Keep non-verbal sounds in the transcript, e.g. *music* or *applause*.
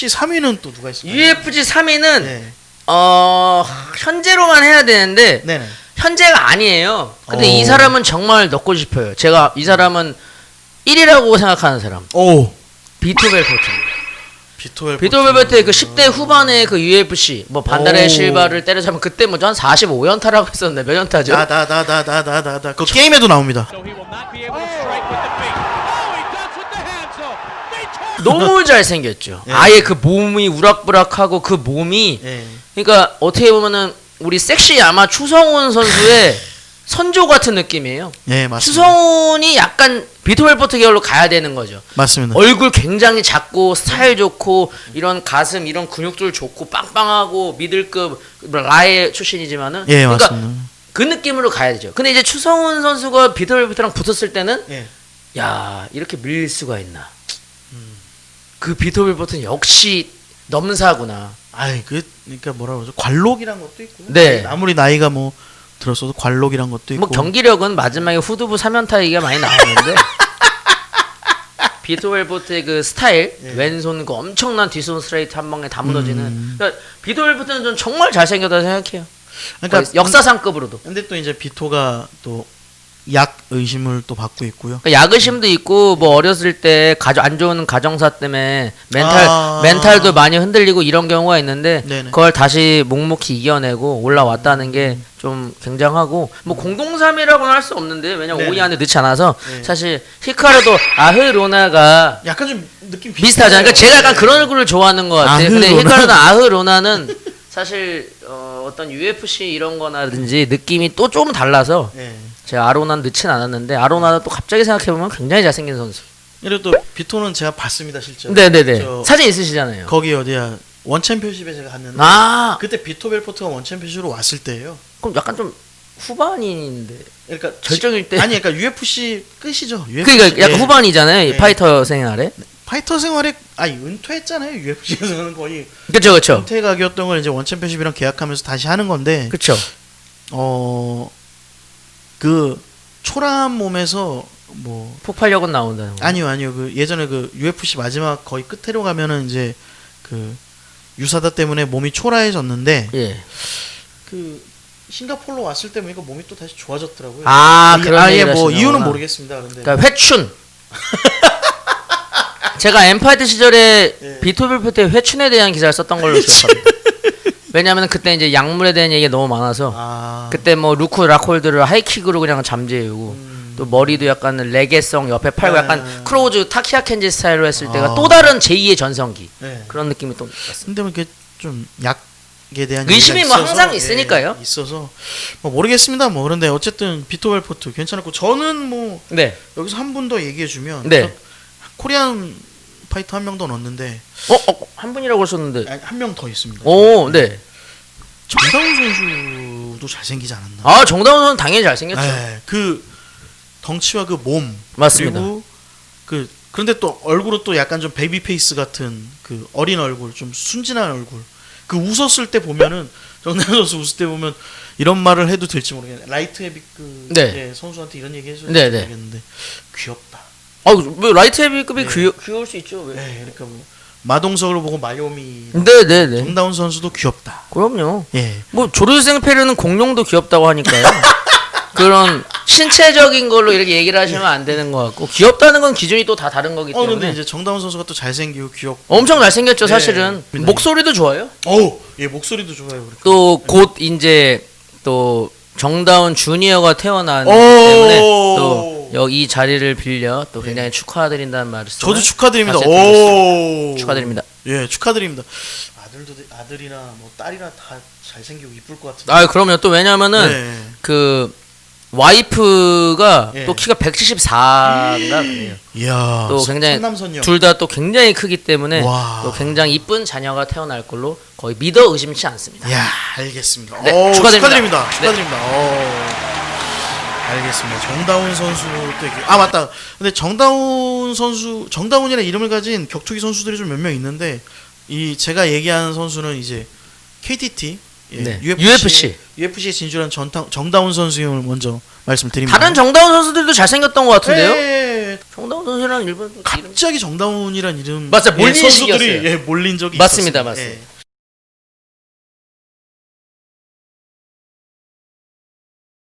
UFC 3위는 또 누가 있을까요? UFC 3위는 네. 어 현재로만 해야 되는데 네네. 현재가 아니에요. 근데 오. 이 사람은 정말 넣고 싶어요. 제가 이 사람은 1위라고 생각하는 사람. 오. 비토벨포트입니다. 비토벨. 비토벨포트의 그 10대 후반의 그 UFC 뭐 오. 실바를 때려잡으면 그때 뭐한 45연타라고 했었는데 몇 연타죠? 다다다다다다다. 그 게임에도 나옵니다. So turn. 너무 잘생겼죠. 예. 아예 그 몸이 우락부락하고 그 몸이 예. 그러니까 어떻게 보면은 우리 섹시 야마 추성훈 선수의 *laughs* 선조 같은 느낌이에요. 예, 맞습니다. 추성훈이 약간 비토벨포트 계열로 가야 되는 거죠. 맞습니다. 얼굴 굉장히 작고 스타일 좋고 이런 가슴 이런 근육들 좋고 빵빵하고 미들급 라의 출신이지만은 예, 그러니까 맞습니다. 그 느낌으로 가야 되죠. 근데 이제 추성훈 선수가 비토벨포트랑 붙었을 때는 예. 야 이렇게 밀릴 수가 있나? 그 비토벨포트는 역시 넘사구나. 아이, 그 그러니까 뭐라 그러죠? 관록이란 것도 있고요. 네. 아무리 나이가 뭐 들었어도 관록이란 것도 있고. 뭐 경기력은 마지막에 후두부 3연타 얘기가 많이 나오는데 *laughs* 비토벨포트의 그 스타일 예. 왼손 그 엄청난 뒤손 스트레이트 한 방에 다 무너지는 음. 그러니까 비토벨포트는 전 정말 잘생겼다 생각해요. 그러니까 역사상급으로도 근데 또 이제 비토가 또 약 의심을 또 받고 있고요. 그러니까 야근심도 있고 뭐 어렸을 때 가정 안 좋은 가정사 때문에 멘탈 아. 멘탈도 많이 흔들리고 이런 경우가 있는데 네네. 그걸 다시 묵묵히 이겨내고 올라왔다는 게 좀 굉장하고 뭐 공동삼이라고는 할 수 없는데 왜냐면 네네. 5위 안에 넣지 않아서 네. 사실 히카르도 아흐로나가 약간 좀 느낌 비슷하잖아요. 그러니까 제가 약간 그런 얼굴을 좋아하는 것 같아요. 근데 아흐로나. 히카르나 아흐로나는 *laughs* 사실 어, 어떤 UFC 이런 거나든지 느낌이 또 좀 달라서 예. 제가 아로나는 넣진 않았는데 아로나는 또 갑자기 생각해보면 굉장히 잘생긴 선수. 그리고 또 비토는 제가 봤습니다 실제로. 네네네. 저- 사진 있으시잖아요. 거기 어디야 원 챔피언십에 제가 갔는데 아 그때 비토 벨포트가 원 챔피언십으로 왔을 때예요. 그럼 약간 좀 후반인데 그러니까 절정일 때. 아니 그러니까 UFC 끝이죠. UFC. 그러니까 약간 예. 후반이잖아요. 이 네. 파이터 생활에. 파이터 생활에 아니 은퇴했잖아요. UFC에서는 거의 그렇죠, 그렇죠, 은퇴 각이었던 걸 이제 원 챔피언십이랑 계약하면서 다시 하는 건데 그렇죠. 어 그 초라한 몸에서 뭐 폭발력은 나온다는 거. 아니요 아니요 그 예전에 그 UFC 마지막 거의 끝으로 가면은 이제 그 유사다 때문에 몸이 초라해졌는데 예. 그 싱가포르로 왔을 때 보니까 몸이 또 다시 좋아졌더라고요. 아, 이- 그런 아예 얘기를 뭐. 이유는 모르겠습니다. 근데 그러니까 회춘. *laughs* 제가 엠파이트 시절에 예. 비토빌프 때 회춘에 대한 기사를 썼던 걸로 기억합니다. 왜냐하면 그때 이제 약물에 대한 얘기가 너무 많아서 아 그때 뭐 루크 라콜드를 하이킥으로 그냥 잠재우고 음. 또 머리도 약간 레게성 옆에 팔고 네. 약간 크로우즈 타키아 켄지 스타일로 했을 때가 아. 또 다른 제2의 전성기 네. 그런 느낌이 또 있었어요. 근데 뭐 이렇게 좀 약에 대한 의심이 얘기가 뭐 항상 있으니까요. 예, 있어서 뭐 모르겠습니다. 뭐 그런데 어쨌든 비토벨포트 괜찮았고 저는 뭐 네. 여기서 한 분 더 얘기해 주면 네. 코리안 파이터 한 명 더 넣었는데 어, 어, 한 분이라고 하셨는데. 한 명 더 있습니다. 오, 네. 정다운 선수도 잘생기지 않았나? 아, 정다운 선수 당연히 잘생겼죠. 네, 그 덩치와 그 몸 맞습니다. 그리고 그 그런데 또 얼굴은 또 약간 좀 베이비 페이스 같은 그 어린 얼굴 좀 순진한 얼굴 그 웃었을 때 보면은 정다운 선수 웃을 때 보면 이런 말을 해도 될지 모르겠네 라이트 헤비 그 네. 예, 선수한테 이런 얘기 해줘도 네, 네. 모르겠는데 귀엽다 아, 뭐 라이트 헤비급이 네. 귀여, 귀여울 수 있죠. 왜? 네, 그러니까 뭐 마동석을 보고 마요미 네, 네, 네. 정다운 선수도 귀엽다 그럼요. 예 뭐 조르생 페르는 공룡도 귀엽다고 하니까요. *laughs* 그런 신체적인 걸로 이렇게 얘기를 하시면 안 되는 것 같고 귀엽다는 건 기준이 또 다 다른 거기 어, 때문에 근데 이제 정다운 선수가 또 잘생기고 귀엽고 엄청 잘생겼죠 네. 사실은 네. 목소리도 좋아요. 어우, 예, 목소리도 좋아요. 그렇게. 또 곧 이제 또 정다운 주니어가 태어나기 오! 때문에 또 여기 이 자리를 빌려 또 굉장히 축하드린다는 말을 저도 축하드립니다. 다시. 오. 축하드립니다. 예, 축하드립니다. 아들도 아들이나 뭐 딸이나 다 잘생기고 이쁠 것 같은데. 아 그럼요 또 왜냐면은 네. 그 와이프가 예. 또 키가 174인가 그래요. 이야. 또 굉장히 선남선녀. 둘 다 또 굉장히 크기 때문에 와. 또 굉장히 이쁜 자녀가 태어날 걸로 거의 믿어 의심치 않습니다. 야, 알겠습니다. 네, 오, 축하드립니다. 축하드립니다. 네. 축하드립니다. 오. 알겠습니다. 정다운 선수 또 얘기. 아 맞다. 근데 정다운 선수, 정다운이라는 이름을 가진 격투기 선수들이 좀 몇 명 있는데 이 제가 얘기하는 선수는 이제 KTT, 예, 네, UFC, UFC. 진출한 전타, 정다운 선수임을 먼저 말씀드립니다. 다른 정다운 선수들도 잘생겼던 것 같은데요? 네, 정다운 정다운 선수라는 일본 갑자기 정다운이란 이름 맞아, 몰리는 선수들이 시기였어요. 예, 몰린 적이 맞습니다, 있었습니다. 맞습니다. 예.